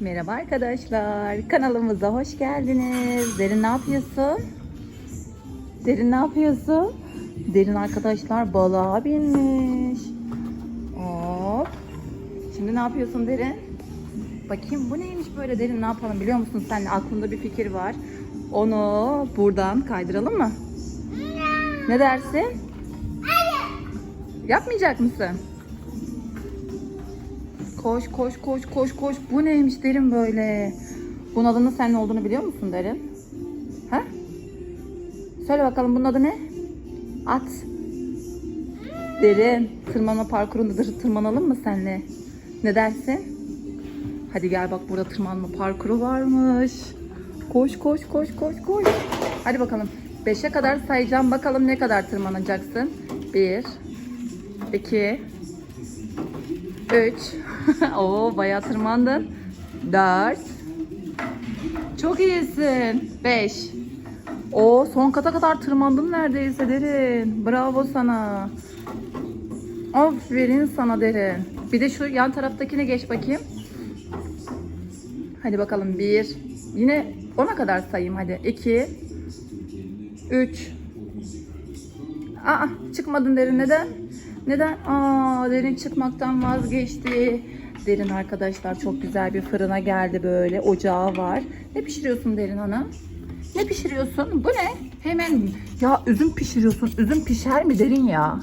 Merhaba arkadaşlar. Kanalımıza hoş geldiniz. Derin ne yapıyorsun? Derin ne yapıyorsun? Derin arkadaşlar balığa binmiş. Hop. Şimdi ne yapıyorsun Derin? Bakayım bu neymiş böyle Derin ne yapalım biliyor musun? Senin aklında bir fikir var. Onu buradan kaydıralım mı? Ne dersin? Yapmayacak mısın? Koş koş koş koş koş. Bu neymiş derin böyle? Bunun adının senin olduğunu biliyor musun derin? Ha? Söyle bakalım bunun adı ne? At. Derin. Tırmanma parkurundadır. Tırmanalım mı senle? Ne dersin? Hadi gel bak burada tırmanma parkuru varmış. Koş koş koş koş koş. Hadi bakalım. Beşe kadar sayacağım. Bakalım ne kadar tırmanacaksın. Bir. iki, 3 Oo bayağı tırmandın. 4 Çok iyisin. 5 Oo son kata kadar tırmandın neredeyse derin. Bravo sana. Aferin sana derin. Bir de şu yan taraftakine geç bakayım. Hadi bakalım 1 Yine 10'a kadar sayayım hadi. 2 3 Aa çıkmadın derin neden? Neden? Aa derin çıkmaktan vazgeçti. Derin arkadaşlar çok güzel bir fırına geldi böyle. Ocağı var. Ne pişiriyorsun Derin Hanım? Ne pişiriyorsun? Bu ne? Hemen ya üzüm pişiriyorsun. Üzüm pişer mi Derin ya?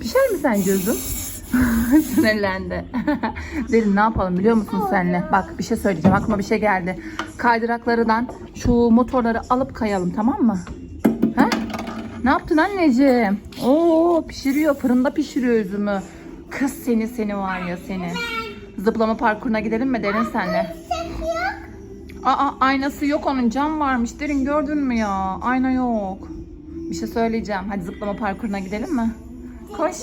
Pişer mi sence üzüm? Sinirlendi. Derin ne yapalım biliyor musun senle? Bak bir şey söyleyeceğim. Aklıma bir şey geldi. Kaydıraklarından şu motorları alıp kayalım tamam mı? Ne yaptın anneciğim? Oo pişiriyor. Fırında pişiriyor üzümü. Kız seni seni var ya seni. Zıplama parkuruna gidelim mi derin senle? Aa aynası yok onun cam varmış. Derin gördün mü ya? Ayna yok. Bir şey söyleyeceğim. Hadi zıplama parkuruna gidelim mi? Koş.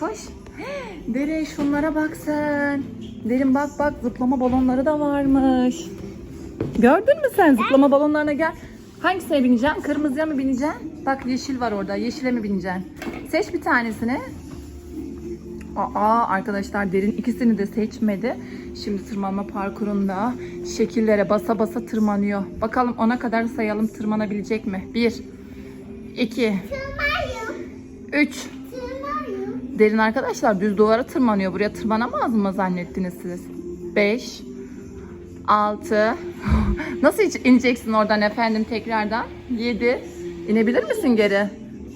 Koş. Derin şunlara bak sen. Derin bak bak zıplama balonları da varmış. Gördün mü sen zıplama balonlarına gel. Hangisine bineceksin? Kırmızıya mı bineceksin? Bak yeşil var orada. Yeşile mi bineceksin? Seç bir tanesini. Aa arkadaşlar derin ikisini de seçmedi. Şimdi tırmanma parkurunda şekillere basa basa tırmanıyor. Bakalım ona kadar sayalım tırmanabilecek mi? 1 2 3 Derin arkadaşlar düz duvara tırmanıyor. Buraya tırmanamaz mı zannettiniz siz? 5 6 Nasıl ineceksin oradan efendim tekrardan? 7 İnebilir misin geri?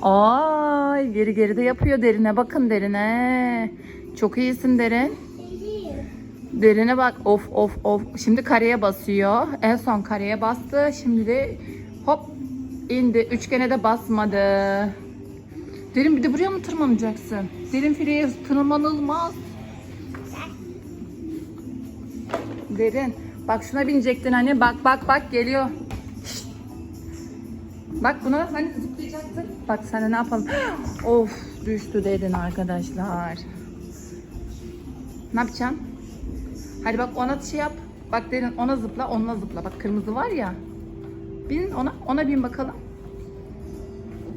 Ay geri geri de yapıyor derine bakın derine. Çok iyisin derin. Derine bak of of of. Şimdi kareye basıyor. En son kareye bastı. Şimdi de hop indi. Üçgene de basmadı. Derin bir de buraya mı tırmanacaksın? Derin fileye tırmanılmaz. Derin. Bak şuna binecektin hani. Bak bak bak geliyor. Bak buna hani zıplayacaktın. Bak sana ne yapalım. of düştü dedin arkadaşlar. Ne yapacağım? Hadi bak ona şey yap. Bak derin ona zıpla onunla zıpla. Bak kırmızı var ya. Bin ona. Ona bin bakalım.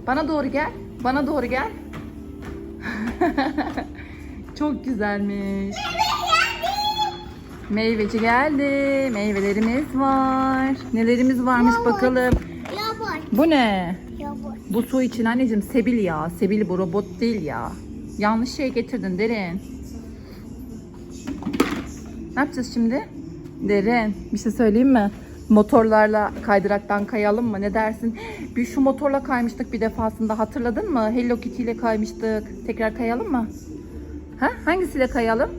Bana doğru gel. Bana doğru gel. Çok güzelmiş. Meyveci geldi. Meyvelerimiz var. Nelerimiz varmış Yavaş. bakalım. Yavaş. Bu ne? Yavaş. Bu su için anneciğim sebil ya. Sebil bu robot değil ya. Yanlış şey getirdin Derin. Ne yapacağız şimdi? Derin bir şey söyleyeyim mi? Motorlarla kaydıraktan kayalım mı? Ne dersin? Bir şu motorla kaymıştık bir defasında hatırladın mı? Hello Kitty ile kaymıştık. Tekrar kayalım mı? Ha? Hangisiyle kayalım?